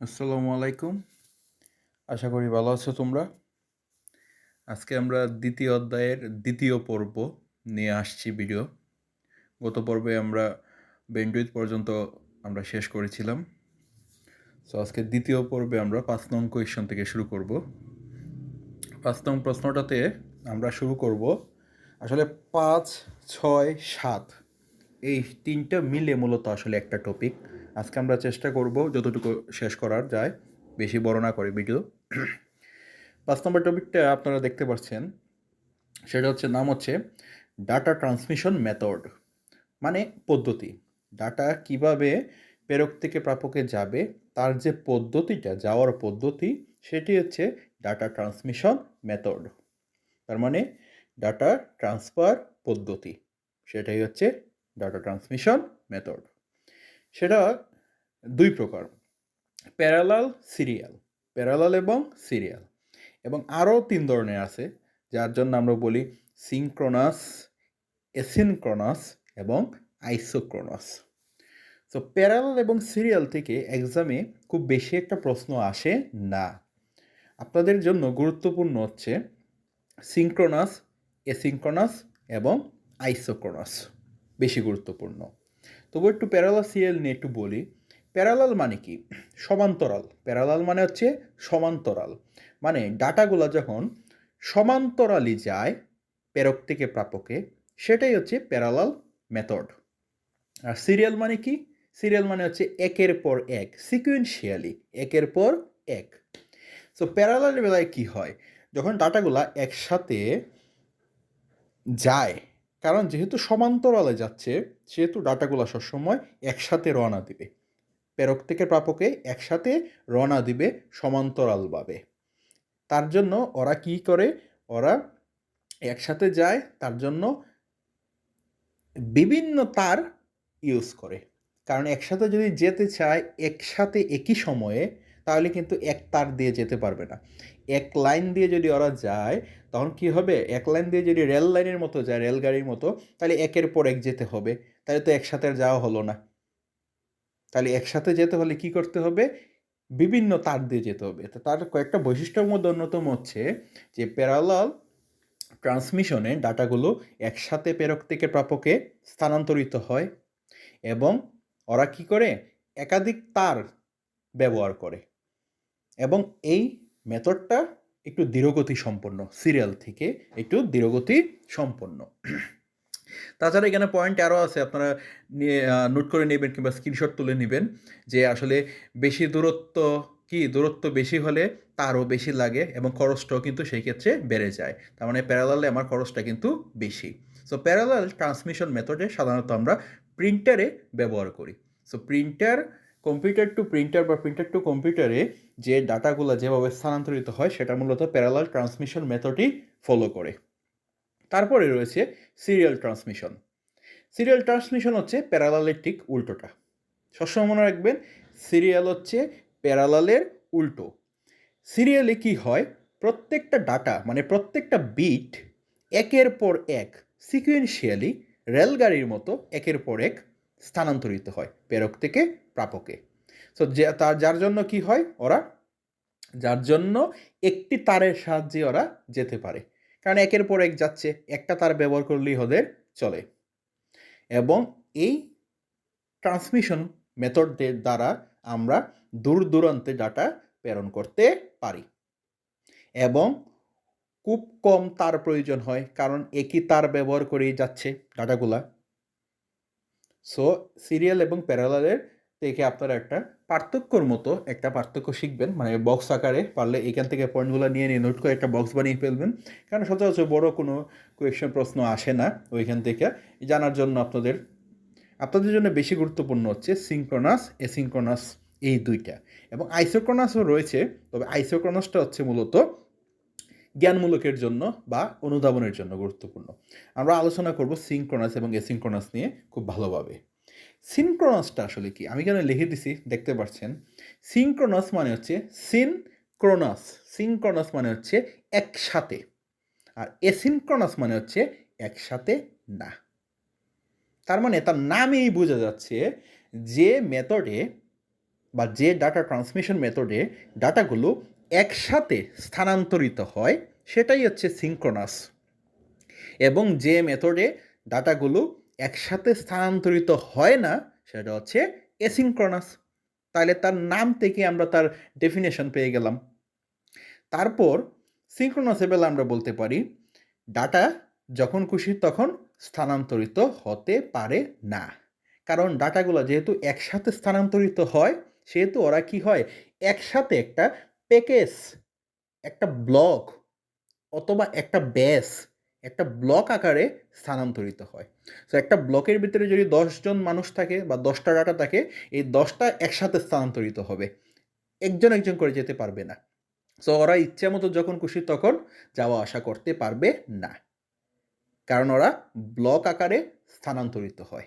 আসসালামু আলাইকুম। আশা করি ভালো আছো তোমরা। আজকে আমরা দ্বিতীয় অধ্যায়ের দ্বিতীয় পর্ব নিয়ে আসছি ভিডিও। গত পর্বে আমরা বেন্ডুইথ পর্যন্ত আমরা শেষ করেছিলাম। সো আজকে দ্বিতীয় পর্বে আমরা পাঁচ নং কোয়েশন থেকে শুরু করব। পাঁচ নং প্রশ্নটাতে আমরা শুরু করব। আসলে পাঁচ, ছয়, সাত, এই তিনটা মিলে মূলত আসলে একটা টপিক আজকে আমরা চেষ্টা করব যতটুকু শেষ করার যায়, বেশি বড় না করে ভিডিও পাঁচ নম্বর টপিকটা আপনারা দেখতে পাচ্ছেন, সেটা হচ্ছে নাম হচ্ছে ডাটা ট্রান্সমিশন মেথড মানে পদ্ধতি। ডাটা কীভাবে প্রেরক থেকে প্রাপকে যাবে, তার যে পদ্ধতিটা, যাওয়ার পদ্ধতি, সেটি হচ্ছে ডাটা ট্রান্সমিশন মেথড তার মানে ডাটা ট্রান্সফার পদ্ধতি, সেটাই হচ্ছে ডাটা ট্রান্সমিশন মেথড সেটা দুই প্রকার, প্যারালাল, সিরিয়াল। প্যারালাল এবং সিরিয়াল। এবং আরও তিন ধরনের আছে, যার জন্য আমরা বলি সিনক্রোনাস, এসিনক্রোনাস এবং আইসোক্রোনাস। তো প্যারালাল এবং সিরিয়াল থেকে এক্সামে খুব বেশি একটা প্রশ্ন আসে না। আপনাদের জন্য গুরুত্বপূর্ণ হচ্ছে সিনক্রোনাস, এসিনক্রোনাস এবং আইসোক্রোনাস। বেশি গুরুত্বপূর্ণ। তবু একটু প্যারালাল সিরিয়াল নিয়ে একটু বলি। প্যারালাল মানে কি? সমান্তরাল। প্যারালাল মানে হচ্ছে সমান্তরাল। মানে ডাটাগুলো যখন সমান্তরালি যায় প্রেরক থেকে প্রাপকে, সেটাই হচ্ছে প্যারালাল মেথড আর সিরিয়াল মানে কি? সিরিয়াল মানে হচ্ছে একের পর এক সিকুয়েন্সিয়ালি একের পর এক। সো প্যারালাল বেলায় কি হয়? যখন ডাটাগুলা একসাথে যায় কারণ যেহেতু সমান্তরালে যাচ্ছে, সেহেতু ডাটাগুলো সবসময় একসাথে রওনা দিবে। প্রেরক থেকে প্রাপকে একসাথে রওনা দিবে সমান্তরালভাবে। তার জন্য ওরা কি করে? ওরা একসাথে যায়, তার জন্য বিভিন্ন তার ইউজ করে। কারণ একসাথে যদি যেতে চায়, একসাথে একই সময়ে, তাহলে কিন্তু এক তার দিয়ে যেতে পারবে না। এক লাইন দিয়ে যদি ওরা যায় তখন কি হবে? এক লাইন দিয়ে যদি রেল লাইনের মতো যায়, রেলগাড়ির মতো, তাহলে একের পর এক যেতে হবে। তাহলে তো একসাথে আর যাওয়া হলো না। তাহলে একসাথে যেতে হলে কি করতে হবে? বিভিন্ন তার দিয়ে যেতে হবে। তো তার কয়েকটা বৈশিষ্ট্যের মধ্যে অন্যতম হচ্ছে যে প্যারালাল ট্রান্সমিশনে ডাটাগুলো একসাথে প্রেরক থেকে প্রাপকে স্থানান্তরিত হয় এবং ওরা কি করে? একাধিক তার ব্যবহার করে। এবং এই মেথডটা একটু ধীরগতি সম্পন্ন সিরিয়াল থেকে একটু ধীরগতি সম্পন্ন। তাছাড়া এখানে পয়েন্ট আরও আছে, আপনারা নোট করে নেবেন কিংবা স্ক্রিনশট তুলে নেবেন যে আসলে বেশি দূরত্ব কি, দূরত্ব বেশি হলে তারও বেশি লাগে এবং খরচটাও কিন্তু সেই ক্ষেত্রে বেড়ে যায়। তার মানে প্যারালালে আমার খরচটা কিন্তু বেশি। সো প্যারালাল ট্রান্সমিশন মেথডে সাধারণত আমরা প্রিন্টারে ব্যবহার করি। So printer computer to printer বা প্রিন্টার টু কম্পিউটারে যে ডাটাগুলো যেভাবে স্থানান্তরিত হয়, সেটা মূলত প্যারালাল ট্রান্সমিশন মেথডই ফলো করে। তারপরে রয়েছে সিরিয়াল ট্রান্সমিশন সিরিয়াল ট্রান্সমিশন হচ্ছে প্যারালালের ঠিক উল্টোটা। সবসময় মনে রাখবেন সিরিয়াল হচ্ছে প্যারালালের উল্টো। সিরিয়ালে কি হয়, প্রত্যেকটা ডাটা মানে প্রত্যেকটা বিট একের পর এক সিকুয়েন্সিয়ালি রেলগাড়ির মতো একের পর এক স্থানান্তরিত হয় প্রেরক থেকে প্রাপকে। সো যে তার, যার জন্য কি হয় ওরা? যার জন্য একটি তারের সাহায্যে ওরা যেতে পারে। কারণ একের পর এক যাচ্ছে, একটা তার ব্যবহার করলেই ওদের চলে। এবং এই ট্রান্সমিশন মেথডদের দ্বারা আমরা দূর দূরান্তে ডাটা প্রেরণ করতে পারি। এবং খুব কম তার প্রয়োজন হয়, কারণ একই তার ব্যবহার করেই যাচ্ছে ডাটাগুলা। সো সিরিয়াল এবং প্যারালালের থেকে আপনারা একটা পার্থক্যর মতো একটা পার্থক্য শিখবেন। মানে বক্স আকারে পারলে এখান থেকে পয়েন্টগুলো নিয়ে নিয়ে নোট করে একটা বক্স বানিয়ে ফেলবেন। কারণ সচরাচর বড় কোনো কোয়েশ্চেন প্রশ্ন আসে না ওইখান থেকে। জানার জন্য আপনাদের আপনাদের জন্য বেশি গুরুত্বপূর্ণ হচ্ছে সিঙ্ক্রোনাস এসিঙ্ক্রোনাস এই দুইটা। এবং আইসোক্রোনাসও রয়েছে, তবে আইসোক্রোনাসটা হচ্ছে মূলত জ্ঞানমূলকের জন্য বা অনুধাবনের জন্য গুরুত্বপূর্ণ। আমরা আলোচনা করব সিনক্রোনাস এবং এসিনক্রোনাস নিয়ে খুব ভালোভাবে। সিনক্রোনাসটা আসলে কি? আমি কেন লিখে দিছি, দেখতে পাচ্ছেন? সিনক্রোনাস মানে হচ্ছে সিনক্রোনাস সিনক্রোনাস মানে হচ্ছে একসাথে। আর এসিনক্রোনাস মানে হচ্ছে একসাথে না। তার মানে তার নামেই বোঝা যাচ্ছে যে মেথডে বা যে ডাটা ট্রান্সমিশন মেথডে ডাটাগুলো একসাথে স্থানান্তরিত হয়, সেটাই হচ্ছে সিঙ্ক্রোনাস এবং যে মেথডে ডাটাগুলো একসাথে স্থানান্তরিত হয় না, সেটা হচ্ছে এসিঙ্ক্রোনাস তাহলে তার নাম থেকে আমরা তার ডেফিনেশন পেয়ে গেলাম। তারপর সিঙ্ক্রোনাসের বেলা আমরা বলতে পারি ডাটা যখন খুশি তখন স্থানান্তরিত হতে পারে না। কারণ ডাটাগুলো যেহেতু একসাথে স্থানান্তরিত হয় সেহেতু ওরা কি হয়? একসাথে একটা প্যাকেজ, একটা ব্লক অথবা একটা ব্যাস, একটা ব্লক আকারে স্থানান্তরিত হয়। সো একটা ব্লকের ভিতরে যদি দশজন মানুষ থাকে বা দশটা ডাটা থাকে, এই দশটা একসাথে স্থানান্তরিত হবে। একজন একজন করে যেতে পারবে না। সো ওরা ইচ্ছা মতো যখন খুশি তখন যাওয়া আসা করতে পারবে না। কারণ ওরা ব্লক আকারে স্থানান্তরিত হয়।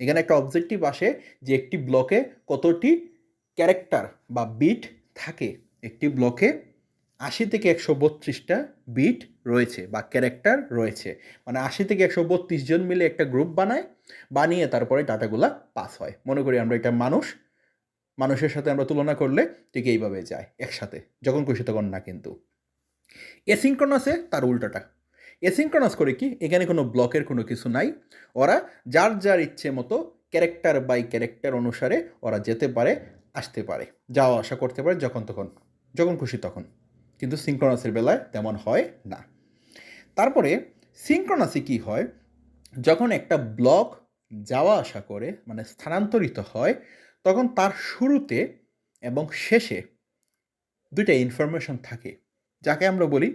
এখানে একটা অবজেক্টিভ আসে যে একটি ব্লকে কতটি ক্যারেক্টার বা বিট থাকে একটি ব্লকে আশি থেকে একশো বত্রিশটা বিট রয়েছে বা ক্যারেক্টার রয়েছে। মানে আশি থেকে একশো বত্রিশ জন মিলে একটা গ্রুপ বানায়, বানিয়ে তারপরে ডাটাগুলা পাস হয়। মনে করি আমরা এটা মানুষ, মানুষের সাথে আমরা তুলনা করলে ঠিক এইভাবে যায়, একসাথে, যখন খুশি তখন না কিন্তু। এসিঙ্ক্রনাসে তার উল্টোটা। এসিঙ্ক্রনাস করে কি, এখানে কোনো ব্লকের কোনো কিছু নাই। ওরা যার যার ইচ্ছে মতো ক্যারেক্টার বাই ক্যারেক্টার অনুসারে ওরা যেতে পারে। আসতে পারে, যাওয়া আসা করতে পারে যখন তখন, যখন খুশি তখন। কিন্তু সিঙ্ক্রনাসের বেলায় তেমন হয় না। তারপরে সিঙ্ক্রনাসে কি হয়? যখন একটা ব্লক যাওয়া আসা করে মানে স্থানান্তরিত হয়, তখন তার শুরুতে এবং শেষে দুইটা ইনফরমেশন থাকে। যাকে আমরা বলি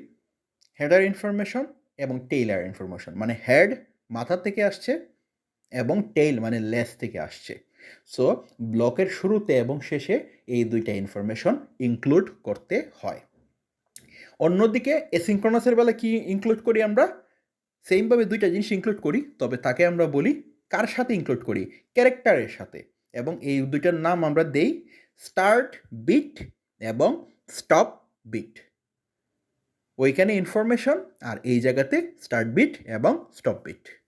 হেডার ইনফরমেশন এবং টেইলার ইনফরমেশন মানে হেড মাথা থেকে আসছে এবং টেইল মানে লেস থেকে আসছে। সো ব্লকের শুরুতে এবং শেষে এই দুইটা ইনফরমেশন ইনক্লুড করতে হয়। অন্যদিকে এসিঙ্ক্রনাসের বেলা কি ইনক্লুড করি আমরা? সেমভাবে দুইটা জিনিস ইনক্লুড করি, তবে তাকে আমরা বলি কার সাথে ইনক্লুড করি? ক্যারেক্টারের সাথে। এবং এই দুইটার নাম আমরা দেই স্টার্ট বিট এবং স্টপ বিট ওইখানে ইনফরমেশন আর এই জায়গাতে স্টার্ট বিট এবং স্টপ বিট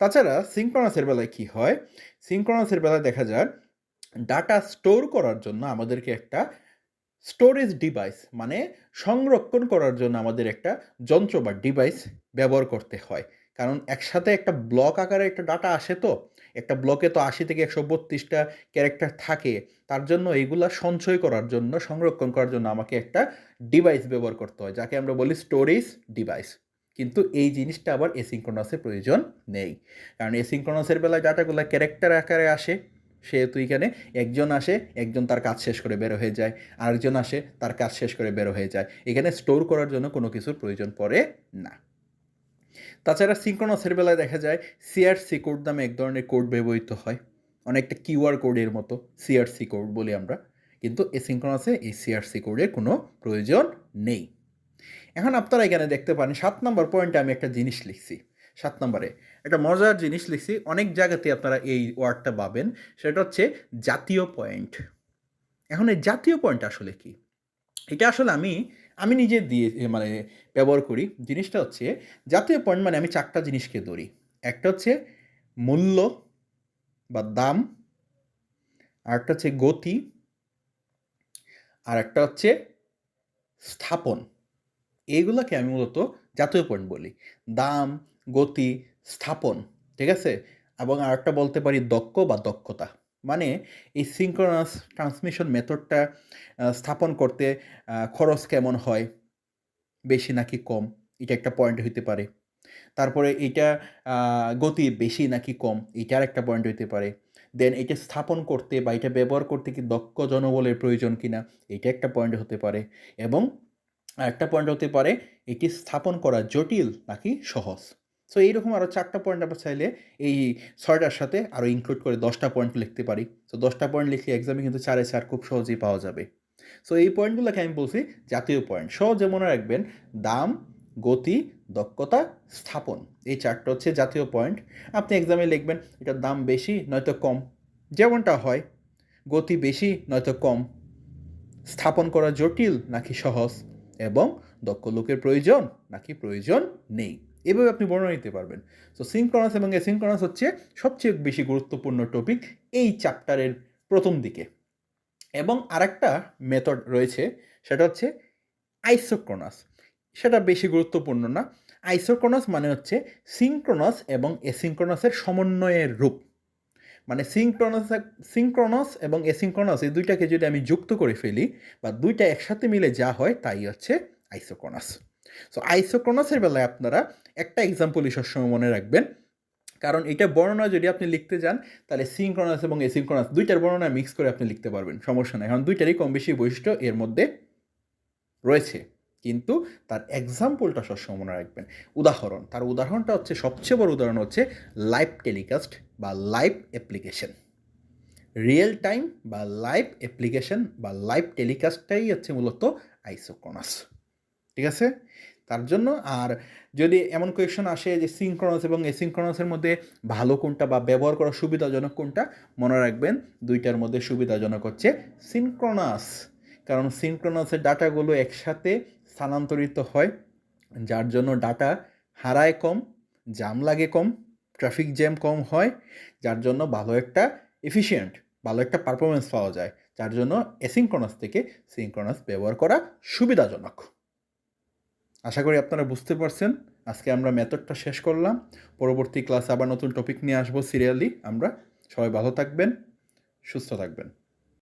তাছাড়া সিঙ্ক্রনাসের বেলায় কি হয়? সিঙ্ক্রনাসের বেলায় দেখা যায় ডাটা স্টোর করার জন্য আমাদেরকে একটা স্টোরেজ ডিভাইস মানে সংরক্ষণ করার জন্য আমাদের একটা যন্ত্র বা ডিভাইস ব্যবহার করতে হয়। কারণ একসাথে একটা ব্লক আকারে একটা ডাটা আসে তো, একটা ব্লকে তো আশি থেকে একশো বত্রিশটা ক্যারেক্টার থাকে, তার জন্য এইগুলা সঞ্চয় করার জন্য, সংরক্ষণ করার জন্য আমাকে একটা ডিভাইস ব্যবহার করতে হয়, যাকে আমরা বলি স্টোরেজ ডিভাইস কিন্তু এই জিনিসটা আবার এসিঙ্ক্রোনাসের প্রয়োজন নেই। কারণ এসিঙ্ক্রোনাসের বেলায় ডাটাগুলো ক্যারেক্টার আকারে আসে সেহেতু এখানে একজন আসে, একজন তার কাজ শেষ করে বের হয়ে যায়, আরেকজন আসে, তার কাজ শেষ করে বের হয়ে যায়। এখানে স্টোর করার জন্য কোনো কিছুর প্রয়োজন পড়ে না। তাছাড়া সিঙ্ক্রোনাসের বেলায় দেখা যায় সিআরসি কোড নামে এক ধরনের কোড ব্যবহৃত হয়। অনেকটা কিউআর কোডের মতো সিআরসি কোড বলি আমরা। কিন্তু এসিঙ্ক্রোনাসে এই সিআরসি কোডের কোনো প্রয়োজন নেই। এখন আপনারা এখানে দেখতে পারেন, সাত নম্বর পয়েন্টে আমি একটা জিনিস লিখছি। সাত নম্বরে, একটা মজার জিনিস লিখছি, অনেক জায়গাতে আপনারা এই ওয়ার্ডটা পাবেন, সেটা হচ্ছে জাতীয় পয়েন্ট এখন এই জাতীয় পয়েন্ট আসলে কি? এটা আসলে আমি আমি নিজে দিয়ে মানে ব্যবহার করি। জিনিসটা হচ্ছে, জাতীয় পয়েন্ট মানে আমি চারটা জিনিসকে ধরি। একটা হচ্ছে মূল্য বা দাম, আরেকটা হচ্ছে গতি আর একটা হচ্ছে স্থাপন। এইগুলোকে আমি মূলত জাতীয় পয়েন্ট বলি। দাম, গতি, স্থাপন, ঠিক আছে? এবং আরেকটা বলতে পারি দক্ষ বা দক্ষতা। মানে এই সিঙ্ক্রোনাস ট্রান্সমিশন মেথডটা স্থাপন করতে খরচ কেমন হয়? বেশি নাকি কম? এটা একটা পয়েন্ট হইতে পারে। তারপরে এটা গতি বেশি নাকি কম? এটার একটা পয়েন্ট হইতে পারে। দেন এটা স্থাপন করতে বা এটা ব্যবহার করতে কি দক্ষ জনবলের প্রয়োজন কিনা? এটা একটা পয়েন্ট হতে পারে। এবং আরেকটা পয়েন্ট হতে পারে, এটি স্থাপন করা জটিল নাকি সহজ? সো এইরকম আরও চারটা পয়েন্ট আমরা চাইলে এই ছয়টার সাথে আরও ইনক্লুড করে দশটা পয়েন্ট লিখতে পারি। সো দশটা পয়েন্ট লিখলে এক্সামে কিন্তু চারে চার খুব সহজেই পাওয়া যাবে। সো এই পয়েন্টগুলোকে আমি বলছি জাতীয় পয়েন্ট সহজে মনে রাখবেন, দাম, গতি, দক্ষতা, স্থাপন। এই চারটা হচ্ছে জাতীয় পয়েন্ট আপনি এক্সামে লিখবেন এটার দাম বেশি, নয়তো কম। যেমনটা হয়, গতি বেশি, নয়তো কম। স্থাপন করা জটিল নাকি সহজ? এবং দক্ষ লোকের প্রয়োজন নাকি প্রয়োজন নেই। এভাবে আপনি বর্ণনা নিতে পারবেন। সো সিনক্রনাস এবং এসিনক্রনাস হচ্ছে সবচেয়ে বেশি গুরুত্বপূর্ণ টপিক এই চ্যাপ্টারের প্রথম দিকে। এবং আরেকটা মেথড রয়েছে, সেটা হচ্ছে আইসোক্রোনাস সেটা বেশি গুরুত্বপূর্ণ না। আইসোক্রোনাস মানে হচ্ছে সিনক্রোনাস এবং এসিনক্রোনাসের সমন্বয়ের রূপ। মানে সিনক্রোনাস সিনক্রোনাস এবং এসিনক্রোনাস এই দুইটাকে যদি আমি যুক্ত করে ফেলি বা দুইটা একসাথে মিলে যা হয় তাই হচ্ছে আইসোক্রোনাস সো আইসোক্রোনাসের বেলায় আপনারা একটা এক্সাম্পলই সবসময় মনে রাখবেন। কারণ এটা বর্ণনা যদি আপনি লিখতে যান, তাহলে সিনক্রোনাস এবং এসিনক্রোনাস দুইটার বর্ণনা মিক্স করে আপনি লিখতে পারবেন। সমস্যা নেই। কারণ দুইটারই কম বেশি বৈশিষ্ট্য এর মধ্যে রয়েছে। কিন্তু তার এক্সাম্পলটা সবসময় মনে রাখবেন। উদাহরণ, তার উদাহরণটা হচ্ছে, সবচেয়ে বড় উদাহরণ হচ্ছে লাইভ টেলিকাস্ট বা লাইভ অ্যাপ্লিকেশন রিয়েল টাইম বা লাইভ অ্যাপ্লিকেশন বা লাইভ টেলিকাস্টটাই হচ্ছে মূলত আইসোক্রোনাস ঠিক আছে? তার জন্য আর যদি এমন কোয়েশন আসে যে সিনক্রোনাস এবং এসিনক্রোনাসের মধ্যে ভালো কোনটা বা ব্যবহার করা সুবিধাজনক কোনটা, মনে রাখবেন দুইটার মধ্যে সুবিধাজনক হচ্ছে সিনক্রোনাস কারণ সিনক্রোনাসের ডাটাগুলো একসাথে স্থানান্তরিত হয়, যার জন্য ডাটা হারায় কম জাম লাগে কম, ট্রাফিক জ্যাম কম হয়, যার জন্য ভালো একটা এফিসিয়েন্ট ভালো একটা পারফরমেন্স পাওয়া যায়, যার জন্য এসিনক্রোনাস থেকে সিনক্রোনাস ব্যবহার করা সুবিধাজনক। আশা করি আপনারা বুঝতে পারছেন। আজকে আমরা মেথডটা শেষ করলাম। পরবর্তী ক্লাসে আবার নতুন টপিক নিয়ে আসব সিরিয়ালি আমরা সবাই ভালো থাকবেন, সুস্থ থাকবেন।